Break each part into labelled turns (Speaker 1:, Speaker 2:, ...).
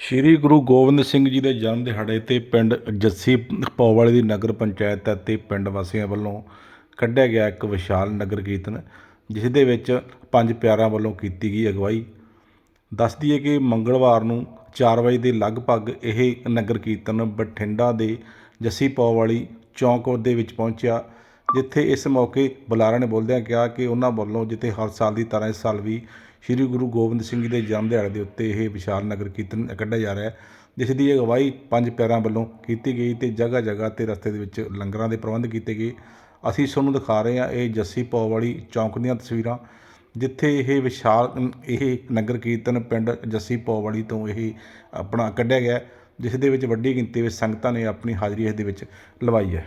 Speaker 1: ਸ਼੍ਰੀ ਗੁਰੂ ਗੋਬਿੰਦ ਸਿੰਘ ਜੀ ਦੇ ਜਨਮ ਦਿਹਾੜੇ ਤੇ ਪਿੰਡ ਜੱਸੀ ਪੌਵਾਲੇ ਦੀ ਨਗਰ ਪੰਚਾਇਤ ਅਤੇ ਪਿੰਡ ਵਾਸੀਆਂ ਵੱਲੋਂ ਕੱਢਿਆ ਗਿਆ ਇੱਕ ਵਿਸ਼ਾਲ ਨਗਰ ਕੀਰਤਨ, ਜਿਸ ਦੇ ਵਿੱਚ ਪੰਜ ਪਿਆਰਿਆਂ ਵੱਲੋਂ ਕੀਤੀ ਗਈ ਅਗਵਾਈ। ਦੱਸ ਦਈਏ ਕਿ ਮੰਗਲਵਾਰ ਨੂੰ 4 ਵਜੇ ਦੇ ਲਗਭਗ ਇਹ ਨਗਰ ਕੀਰਤਨ ਬਠਿੰਡਾ ਦੇ ਜੱਸੀ ਪੌਵਾਲੀ ਚੌਂਕ ਦੇ ਵਿੱਚ ਪਹੁੰਚਿਆ, ਜਿੱਥੇ ਇਸ ਮੌਕੇ ਬੁਲਾਰਾ ਨੇ ਬੋਲਦਿਆਂ ਕਿਹਾ ਕਿ ਉਹਨਾਂ ਵੱਲੋਂ ਜਿੱਥੇ ਹਰ ਸਾਲ ਦੀ ਤਰ੍ਹਾਂ ਇਸ ਸਾਲ ਵੀ ਸ੍ਰੀ ਗੁਰੂ ਗੋਬਿੰਦ ਸਿੰਘ ਜੀ ਦੇ ਜਨਮ ਦਿਹਾੜੇ ਦੇ ਉੱਤੇ ਇਹ ਵਿਸ਼ਾਲ ਨਗਰ ਕੀਰਤਨ ਕੱਢਿਆ ਜਾ ਰਿਹਾ ਹੈ, ਜਿਸ ਦੀ ਅਗਵਾਈ ਪੰਜ ਪਿਆਰਿਆਂ ਵੱਲੋਂ ਕੀਤੀ ਗਈ ਤੇ ਜਗ੍ਹਾ ਜਗ੍ਹਾ ਤੇ ਰਸਤੇ ਦੇ ਵਿੱਚ ਲੰਗਰਾਂ ਦੇ ਪ੍ਰਬੰਧ ਕੀਤੇ ਗਏ। ਅਸੀਂ ਤੁਹਾਨੂੰ ਦਿਖਾ ਰਹੇ ਹਾਂ ਇਹ ਜੱਸੀ ਪੌਵਾਲੀ ਚੌਂਕ ਦੀਆਂ ਤਸਵੀਰਾਂ, ਜਿੱਥੇ ਇਹ ਵਿਸ਼ਾਲ, ਇਹ ਨਗਰ ਕੀਰਤਨ ਪਿੰਡ ਜੱਸੀ ਪੌਵਾਲੀ ਤੋਂ ਇਹ ਆਪਣਾ ਕੱਢਿਆ ਗਿਆ ਜਿਸ ਦੇ ਵਿੱਚ ਵੱਡੀ ਗਿਣਤੀ ਵਿੱਚ ਸੰਗਤਾਂ ਨੇ ਆਪਣੀ ਹਾਜ਼ਰੀ ਇਸ ਦੇ ਵਿੱਚ ਲਵਾਈ ਹੈ।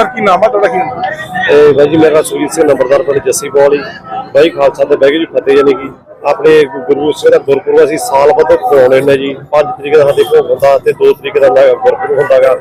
Speaker 2: ਸਰ, ਕੀ ਨਾਮ ਆ ਤੁਹਾਡਾ, ਕੀ ਨਾਮ?
Speaker 3: ਇਹ ਬਾਈ ਜੀ, ਮੇਰਾ ਸੁਰਜੀਤ ਸਿੰਘ, ਨੰਬਰਦਾਰ ਪਿੰਡ ਜੱਸੀ ਬੌਲੀ। ਬਾਈ ਖਾਲਸਾ ਦੇ ਬੈਗ ਜੀ ਫਤਿਹ ਜਾਨੀ ਕਿ ਆਪਣੇ ਗੁਰੂ ਸਿੰਘ ਦਾ ਗੁਰਪੁਰਬ ਅਸੀਂ ਸਾਲ ਬੱਧ ਕਰਾਉਣੇ ਨੇ ਜੀ। 5 ਤਰੀਕ ਦਾ ਸਾਡੇ ਭੋਗ ਹੁੰਦਾ ਤੇ 2 ਤਰੀਕ ਦਾ ਨਗਰ ਗੁਰਪੁਰਬ ਹੁੰਦਾਗਾ।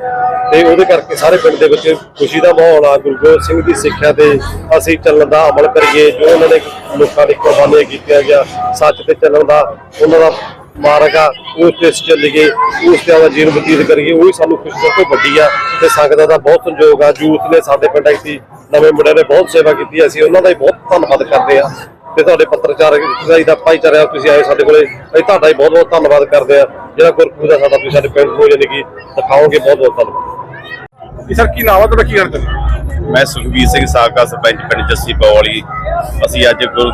Speaker 3: ਤੇ ਉਹਦੇ ਕਰਕੇ ਸਾਰੇ ਪਿੰਡ ਦੇ ਵਿੱਚ ਖੁਸ਼ੀ ਦਾ ਮਾਹੌਲ ਆ, ਗੁਰੂ ਗੋਬਿੰਦ ਸਿੰਘ ਦੀ ਸਿੱਖਿਆ ਤੇ ਅਸੀਂ ਚੱਲਣ ਦਾ ਅਮਲ ਕਰੀਏ। ਜੋ ਉਹਨਾਂ ਨੇ ਲੋਕਾਂ ਦੇ ਕੁਰਬਾਨੀਆਂ ਕੀਤੀਆਂ ਗਿਆ, ਸੱਚ ਤੇ ਚੱਲਣ ਦਾ, ਉਹਨਾਂ ਦਾ ਮਾਰਗ ਆ ਉਸ ਤੇ ਅਸੀਂ ਚੱਲੀਏ ਉਸ ਤੇ ਆਪਦਾ ਜੀਵਨ ਬਤੀਤ ਕਰੀਏ, ਉਹੀ ਸਾਨੂੰ ਖੁਸ਼ੀ ਸਭ ਤੋਂ ਵੱਡੀ ਆ। ਤੇ ਸੰਗਤਾਂ ਦਾ ਬਹੁਤ ਸੰਯੋਗ ਆ, ਯੂਥ ਨੇ ਸਾਡੇ ਪਿੰਡ ਆਈ ਨਵੇਂ ਮੁੰਡਿਆਂ ਨੇ ਬਹੁਤ ਸੇਵਾ ਕੀਤੀ, ਅਸੀਂ ਉਹਨਾਂ ਦਾ ਹੀ ਬਹੁਤ ਧੰਨਵਾਦ ਕਰਦੇ ਆ। ਤੇ ਤੁਹਾਡੇ ਪੱਤਰਕਾਰ ਜੀ ਦਾ ਭਾਈਚਾਰਾ, ਤੁਸੀਂ ਆਏ ਸਾਡੇ ਕੋਲੇ, ਅਸੀਂ ਤੁਹਾਡਾ ਹੀ ਬਹੁਤ ਬਹੁਤ ਧੰਨਵਾਦ ਕਰਦੇ ਆ। ਜਿਹੜਾ ਗੁਰਪੁਰਬ ਦਾ ਸਾਡਾ ਤੁਸੀਂ ਸਾਡੇ ਪਿੰਡ ਨੂੰ, ਯਾਨੀ ਕਿ ਦਿਖਾਓਗੇ ਬਹੁਤ ਬਹੁਤ ਧੰਨਵਾਦ
Speaker 2: ਸਰ, ਕੀ ਨਾਮ ਆ, ਤੁਹਾਡਾ ਕੀ ਨਾਮ ਹੈ?
Speaker 4: ਮੈਂ ਸੁਖਬੀਰ ਸਿੰਘ ਸਾਬਕਾ ਸਰਪੰਚ ਪਿੰਡ ਜੱਸੀ ਪੌਲੀ ਅਸੀਂ ਅੱਜ ਗੁਰੂ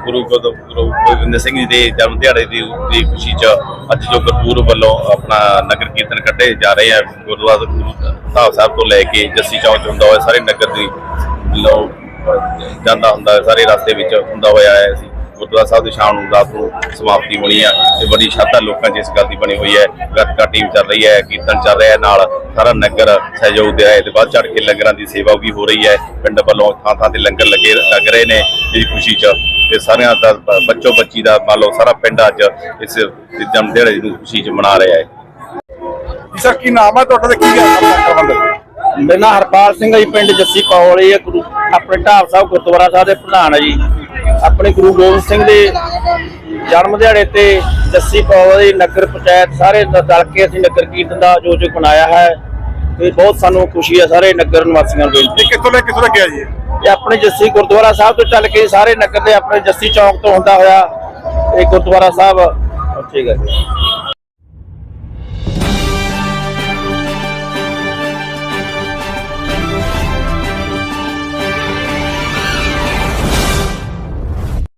Speaker 4: ਗੁਰੂ ਗੋ- ਗੁਰੂ ਗੋਬਿੰਦ ਸਿੰਘ ਜੀ ਦੇ ਜਨਮ ਦਿਹਾੜੇ ਦੀ ਦੀ ਖੁਸ਼ੀ 'ਚ ਅੱਜ ਜੋ ਗੁਰਪੁਰਬ ਵੱਲੋਂ ਆਪਣਾ ਨਗਰ ਕੀਰਤਨ ਕੱਢੇ ਜਾ ਰਹੇ ਆ, ਗੁਰਦੁਆਰਾ ਸਾਹਿਬ ਸਾਹਿਬ ਤੋਂ ਲੈ ਕੇ ਜੱਸੀ ਚੌਂਕ 'ਚ ਹੁੰਦਾ ਹੋਇਆ, ਸਾਰੇ ਨਗਰ ਦੀ ਲੋ ਜਾਂਦਾ ਹੁੰਦਾ, ਸਾਰੇ ਰਸਤੇ ਵਿੱਚ ਹੁੰਦਾ ਹੋਇਆ ਹੈ ਅਸੀਂ। ਗੁਰਦੁਆਰਾ ਸਾਹਿਬ ਦੀ ਸ਼ਾਮ ਨੂੰ ਰਾਤ ਨੂੰ ਸਮਾਪਤੀ ਹੋਣੀ ਆ ਤੇ ਬੜੀ ਸ਼ਰਧਾ ਲੋਕਾਂ 'ਚ ਇਸ ਗੱਲ ਦੀ ਬਣੀ ਹੋਈ ਹੈ। ਗੱਤਕਾ ਟੀਮ ਚੱਲ ਰਹੀ ਹੈ, ਕੀਰਤਨ ਚੱਲ ਰਿਹਾ ਹੈ ਨਾਲ। ਸਾਰਾ ਨਗਰ ਸਹਿਯੋਗ ਦੇ ਰਿਹਾ ਹੈ ਤੇ ਬਾਅਦ ਚੜ ਕੇ ਲੰਗਰਾਂ ਦੀ ਸੇਵਾ ਵੀ ਹੋ ਰਹੀ ਹੈ। ਪਿੰਡ ਵੱਲੋਂ ਥਾਂ ਥਾਂ ਤੇ ਲੰਗਰ ਲੱਗੇ ਲੱਗ ਰਹੇ ਨੇ ਇਸ ਖੁਸ਼ੀ 'ਚ। ਤੇ ਸਾਰਿਆਂ ਦਾ ਬੱਚੋ ਬੱਚੀ ਦਾ ਮੰਨ ਲਓ ਸਾਰਾ ਪਿੰਡ ਅੱਜ ਇਸ ਜਨਮ ਦਿਹਾੜੇ ਨੂੰ ਖੁਸ਼ੀ 'ਚ ਮਨਾ ਰਿਹਾ ਹੈ।
Speaker 2: ਸਰ, ਕੀ ਨਾਮ ਹੈ ਤੁਹਾਡਾ ਤੇ ਕੀ ਆਪਣਾ
Speaker 5: ਮੇਰਾ ਨਾਮ ਹਰਪਾਲ ਸਿੰਘ ਹੈ ਜੀ ਪਿੰਡ ਜੱਸੀ ਪੌਲੀ ਹੈ ਗੁਰੂ ਆਪਣੇ ਢਾਬ ਸਾਹਿਬ ਗੁਰਦੁਆਰਾ ਸਾਹਿਬ ਦੇ ਪ੍ਰਧਾਨ ਹੈ ਜੀ। ਆਪਣੇ ਗੁਰੂ ਗੋਬਿੰਦ ਸਿੰਘ ਦੇ ਜਨਮ ਦਿਹਾੜੇ ਤੇ ਜੱਸੀ ਪੌਲੀ ਨਗਰ ਪੰਚਾਇਤ ਸਾਰੇ ਦ- ਰਲ ਕੇ ਅਸੀਂ ਨਗਰ ਕੀਰਤਨ ਦਾ ਆਯੋਜਨ ਬਣਾਇਆ ਹੈ ਤੇ ਬਹੁਤ ਸਾਨੂੰ ਖੁਸ਼ੀ ਹੈ ਸਾਰੇ ਨਗਰ ਨਿਵਾਸੀਆਂ ਨੂੰ
Speaker 2: ਇਹ ਕਿੱਥੋਂ ਲੈ ਕਿੱਥੋਂ ਤੱਕ ਗਿਆ ਜੀ ਇਹ?
Speaker 5: ਇਹ ਆਪਣੇ ਜੱਸੀ ਗੁਰਦੁਆਰਾ ਸਾਹਿਬ ਤੋਂ ਚੱਲ ਕੇ ਸਾਰੇ ਨਗਰ ਦੇ ਆਪਣੇ ਜੱਸੀ ਚੌਂਕ ਤੋਂ ਹੁੰਦਾ ਹੋਇਆ ਇਹ ਗੁਰਦੁਆਰਾ ਸਾਹਿਬ। ਠੀਕ ਹੈ ਜੀ।